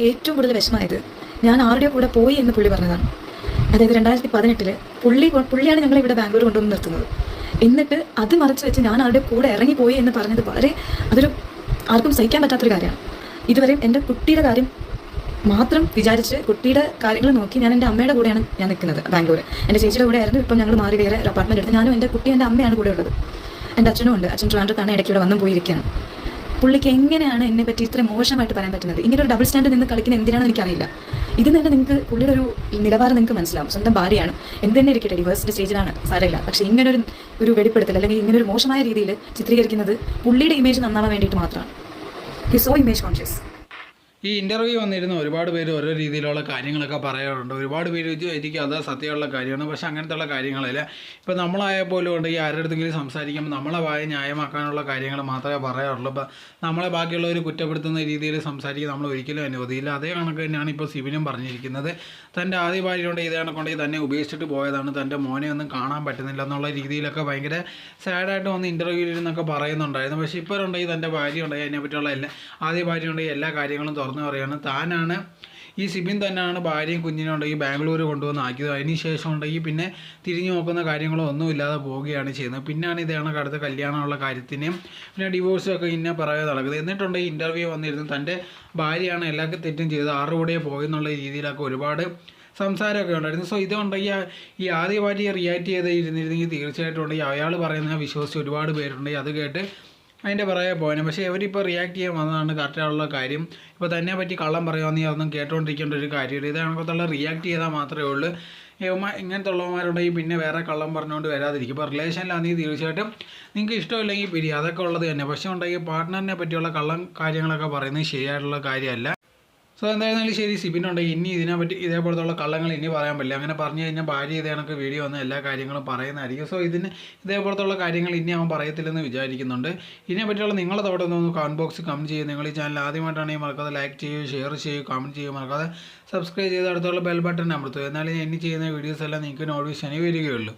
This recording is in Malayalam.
ഏറ്റവും കൂടുതൽ വിഷമമായത് ഞാൻ ആരുടെ കൂടെ പോയി എന്ന് പുള്ളി പറഞ്ഞതാണ്. അതായത് രണ്ടായിരത്തി പതിനെട്ടിൽ പുള്ളി പുള്ളിയാണ് ഞങ്ങൾ ഇവിടെ ബാംഗ്ലൂർ കൊണ്ടുവന്ന് നിർത്തുന്നത്. എന്നിട്ട് അത് മറച്ചു വെച്ച് ഞാൻ ആരുടെ കൂടെ ഇറങ്ങിപ്പോയി എന്ന് പറഞ്ഞത് വളരെ അതൊരു ആർക്കും സഹിക്കാൻ പറ്റാത്തൊരു കാര്യമാണ്. ഇതുവരെയും എന്റെ കുട്ടിയുടെ കാര്യം മാത്രം വിചാരിച്ച് കുട്ടിയുടെ കാര്യങ്ങൾ നോക്കി ഞാൻ എന്റെ അമ്മയുടെ കൂടെയാണ് ഞാൻ നിൽക്കുന്നത് ബാംഗ്ലൂർ എന്റെ ചേച്ചിയുടെ കൂടെ ആയിരുന്നു ഇപ്പം ഞങ്ങൾ മാറി വേറെ അപ്പാർട്ട്മെന്റ് എടുത്ത്. ഞാനും എന്റെ കുട്ടി എന്റെ അമ്മയാണ് കൂടെ ഉള്ളത്. എന്റെ അച്ഛനും ഉണ്ട്. അച്ഛൻ ട്രാൻഡ്രത്താണ് ഇടയ്ക്ക് ഇവിടെ വന്നും പോയിരിക്കുകയാണ്. പുള്ളിക്ക് എങ്ങനെയാണ് എന്നെ പറ്റി ഇത്ര മോശമായിട്ട് പറയാൻ പറ്റുന്നത്? ഇങ്ങനെ ഒരു ഡബിൾ സ്റ്റാൻഡ് നിന്ന് കളിക്കുന്ന എന്തിനാണെന്ന് എനിക്കറിയില്ല. ഇത് തന്നെ നിങ്ങൾക്ക് പുള്ളിയുടെ ഒരു നിലവാരം നിങ്ങൾക്ക് മനസ്സിലാവും. സ്വന്തം ഭാര്യയാണ്. എന്ത് തന്നെ ഇരിക്കട്ടെ ഡിവേഴ്സിന്റെ സ്റ്റേജിലാണ് സാരമില്ല. പക്ഷേ ഇങ്ങനെ ഒരു ഒരു വെളിപ്പെടുത്തൽ അല്ലെങ്കിൽ ഇങ്ങനെ ഒരു മോശമായ രീതിയിൽ ചിത്രീകരിക്കുന്നത് പുള്ളിയുടെ ഇമേജ് നന്നാവാൻ വേണ്ടിയിട്ട് മാത്രമാണ്. ഹി സോ ഇമേജ് കോൺഷ്യസ് ഈ ഇന്റർവ്യൂ വന്നിരുന്ന. ഒരുപാട് പേര് ഓരോ രീതിയിലുള്ള കാര്യങ്ങളൊക്കെ പറയാറുണ്ട്. ഒരുപാട് പേര് എനിക്ക് അത് സത്യമുള്ള കാര്യമാണ്. പക്ഷെ അങ്ങനത്തെയുള്ള കാര്യങ്ങളില്ല. ഇപ്പോൾ നമ്മളായ പോലും ഉണ്ടെങ്കിൽ ആരുടെ അടുത്തെങ്കിലും സംസാരിക്കുമ്പോൾ നമ്മളെ വായ ന്യായമാക്കാനുള്ള കാര്യങ്ങൾ മാത്രമേ പറയാറുള്ളൂ. ഇപ്പം നമ്മളെ ബാക്കിയുള്ളവർ കുറ്റപ്പെടുത്തുന്ന രീതിയിൽ സംസാരിക്കാൻ നമ്മൾ ഒരിക്കലും അനുവദിയില്ല. അതേ കണക്ക് തന്നെയാണ് ഇപ്പോൾ സിബിനും പറഞ്ഞിരിക്കുന്നത്. തന്റെ ആദ്യ ഭാര്യയുണ്ട് ഇതേ കണക്കുണ്ടെങ്കിൽ തന്നെ ഉപേക്ഷിച്ചിട്ട് പോയതാണ്. തന്റെ മോനെ ഒന്നും കാണാൻ പറ്റുന്നില്ല എന്നുള്ള രീതിയിലൊക്കെ ഭയങ്കര സാഡായിട്ട് വന്ന് ഇന്റർവ്യൂവിൽ നിന്നൊക്കെ പറയുന്നുണ്ടായിരുന്നു. പക്ഷേ ഇപ്പോൾ ഉണ്ടെങ്കിൽ തന്റെ ഭാര്യ ഉണ്ടെങ്കിൽ അതിനെപ്പറ്റിയുള്ള എല്ലാ ആദ്യ ഭാര്യ ഉണ്ടെങ്കിൽ എല്ലാ കാര്യങ്ങളും തുറന്നു പറയുകയാണ് താനാണ് ഈ സിബിൻ തന്നെയാണ് ഭാര്യയും കുഞ്ഞിനും ഉണ്ടെങ്കിൽ ബാംഗ്ലൂർ കൊണ്ടുവന്ന് ആക്കിയത് അതിന് ശേഷം ഉണ്ടെങ്കിൽ പിന്നെ തിരിഞ്ഞു നോക്കുന്ന കാര്യങ്ങളോ ഒന്നും ഇല്ലാതെ പോവുകയാണ് ചെയ്യുന്നത്. പിന്നെയാണ് ഇതാണ് അടുത്ത കല്യാണമുള്ള കാര്യത്തിനെയും പിന്നെ ഡിവോഴ്സും ഒക്കെ ഇന്ന പറയാതെ നടക്കുന്നത്. എന്നിട്ടുണ്ടെങ്കിൽ ഇന്റർവ്യൂ വന്നിരുന്നു. തന്റെ ഭാര്യയാണ് എല്ലാ തെറ്റും ചെയ്തത്. ആറ് കൂടെ പോയെന്നുള്ള രീതിയിലൊക്കെ ഒരുപാട് സംസാരമൊക്കെ ഉണ്ടായിരുന്നു. സോ ഇതുണ്ടെങ്കിൽ ഈ ആദ്യ ഭാര്യ റിയാക്ട് ചെയ്ത് ഇരുന്നിരുന്നെങ്കിൽ തീർച്ചയായിട്ടും ഉണ്ടെങ്കിൽ അയാൾ പറയുന്നത് വിശ്വസിച്ച് ഒരുപാട് പേരുണ്ടെങ്കിൽ അത് കേട്ട് അതിന്റെ പുറകെ പോകാനും പക്ഷേ ഇവരിപ്പോൾ റിയാക്ട് ചെയ്യാൻ വന്നതാണ് കറക്റ്റായുള്ള കാര്യം. ഇപ്പോൾ തന്നെ പറ്റി കള്ളം പറയുമെന്ന് അതൊന്നും കേട്ടുകൊണ്ടിരിക്കേണ്ട ഒരു കാര്യമില്ല. ഇത് കണക്കത്തുള്ള റിയാക്ട് ചെയ്താൽ മാത്രമേ ഉള്ളൂ. ഇവന്മാ ഇങ്ങനത്തെ ഉള്ളവന്മാരുണ്ടെങ്കിൽ പിന്നെ വേറെ കള്ളം പറഞ്ഞുകൊണ്ട് വരാതിരിക്കും. ഇപ്പോൾ റിലേഷനിലാണെങ്കിൽ തീർച്ചയായിട്ടും നിങ്ങൾക്ക് ഇഷ്ടമില്ലെങ്കിൽ പിരി. അതൊക്കെ ഉള്ളത് തന്നെ. പക്ഷേ ഉണ്ടെങ്കിൽ പാർട്ട്ണറിനെ പറ്റിയുള്ള കള്ളം കാര്യങ്ങളൊക്കെ പറയുന്നത് ശരിയായിട്ടുള്ള കാര്യമല്ല. സോ എന്തായിരുന്നാലും ശരി. സിബിനുണ്ടെങ്കിൽ ഇനി ഇതിനെ പറ്റി ഇതേപോലത്തുള്ള കള്ളങ്ങൾ ഇനി പറയാൻ പറ്റില്ല. അങ്ങനെ പറഞ്ഞു കഴിഞ്ഞാൽ ഭാര്യ ഇതേ കണക്ക് വീഡിയോ വന്ന് എല്ലാ കാര്യങ്ങളും പറയുന്നതായിരിക്കും. സോ ഇതിന് ഇതേപോലത്തുള്ള കാര്യങ്ങൾ ഇനി അവൻ പറയത്തില്ലെന്ന് വിചാരിക്കുന്നുണ്ട്. ഇതിനെ പറ്റിയുള്ള നിങ്ങളുടെ തോട്ടം ഒന്ന് കമന്റ് ബോക്സ് കമന്റ് ചെയ്യുക. നിങ്ങൾ ഈ ചാനൽ ആദ്യമായിട്ടാണെങ്കിൽ മറക്കാതെ ലൈക്ക് ചെയ്യുക ഷെയർ ചെയ്യുക കമന്റ് ചെയ്യുക. മറക്കാതെ സബ്സ്ക്രൈബ് ചെയ്ത് അടുത്തുള്ള ബെൽ ബട്ടൺ അമർത്തുക. എന്നാലും ഇനി ചെയ്യുന്ന വീഡിയോസ് എല്ലാം നിങ്ങൾക്ക് നോട്ടിഫിക്കേഷൻ വരികയുള്ളൂ.